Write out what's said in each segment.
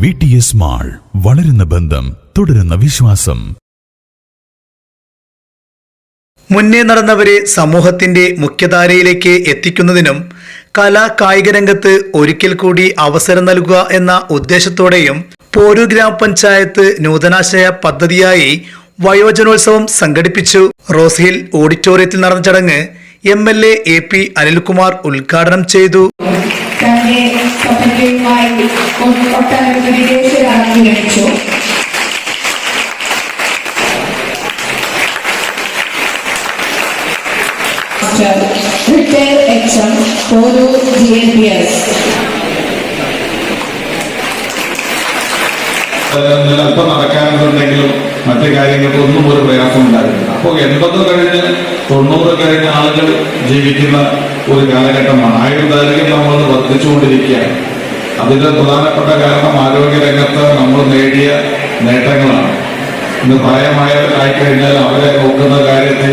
V T S mall വളരുന്ന ബന്ധം തുടരുന്ന വിശ്വാസം. മുന്നേ നടന്നവരെ സമൂഹത്തിന്റെ മുഖ്യധാരയിലേക്ക് എത്തിക്കുന്നതിനും കലാ കായിക രംഗത്ത് ഒരിക്കൽ കൂടി അവസരം നൽകുക എന്ന ഉദ്ദേശത്തോടെയും പോരു ഗ്രാമപഞ്ചായത്ത് നൂതനാശയ പദ്ധതിയായി വയോജനോത്സവം സംഘടിപ്പിച്ചു. റോസ് ഹിൽ ഓഡിറ്റോറിയത്തിൽ നടന്ന ചടങ്ങ് M L A A P Anilkumar ഉദ്ഘാടനം ചെയ്തു. തന്നെ സെക്രട്ടറിയുമായി ഒട്ടനവധി വിദേശരാജ്യം ലഭിച്ചു റിട്ടയർ എച്ച് എം ഓരോ ജി എൻ പി എസ് അല്പം നടക്കാനുണ്ടെങ്കിലും മറ്റു കാര്യങ്ങൾക്ക് ഒന്നും ഒരു പ്രയാസം ഉണ്ടായിരുന്നില്ല അപ്പോൾ എൺപത് കഴിഞ്ഞ് തൊണ്ണൂറ് കഴിഞ്ഞ ആളുകൾ ജീവിക്കുന്ന ഒരു കാലഘട്ടമാണ്. ആയുർദൈർഘ്യം നമ്മൾ വർദ്ധിച്ചുകൊണ്ടിരിക്കുകയാണ്. അതിന്റെ പ്രധാനപ്പെട്ട കാരണം ആരോഗ്യരംഗത്ത് നമ്മൾ നേടിയ നേട്ടങ്ങളാണ്. ഇന്ന് പ്രായമായവരായി കഴിഞ്ഞാൽ അവരെ നോക്കുന്ന കാര്യത്തിൽ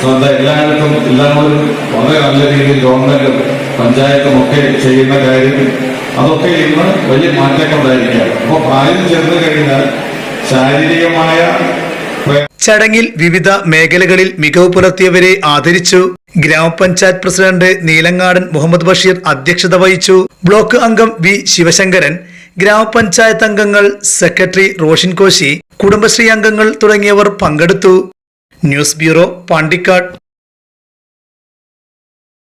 ശ്രദ്ധ എല്ലായിടത്തും എല്ലാവരും വളരെ നല്ല രീതിയിൽ ഗവൺമെന്റും പഞ്ചായത്തും ഒക്കെ ചെയ്യുന്ന കാര്യം അതൊക്കെ ഇന്ന് വലിയ മാറ്റങ്ങൾ ഉണ്ടായിരിക്കുകയാണ് അപ്പോൾ പ്രായം ചെന്ന് കഴിഞ്ഞാൽ ശാരീരികമായ ചടങ്ങിൽ വിവിധ മേഖലകളിൽ മികവ് പുലർത്തിയവരെ ആദരിച്ചു. ഗ്രാമപഞ്ചായത്ത് പ്രസിഡന്റ് നീലങ്ങാടൻ മുഹമ്മദ് ബഷീർ അധ്യക്ഷത വഹിച്ചു. ബ്ലോക്ക് അംഗം വി ശിവശങ്കരൻ ഗ്രാമപഞ്ചായത്ത് അംഗങ്ങൾ സെക്രട്ടറി റോഷിൻ കോശി കുടുംബശ്രീ അംഗങ്ങൾ തുടങ്ങിയവർ പങ്കെടുത്തു. News bureau Pandikkad.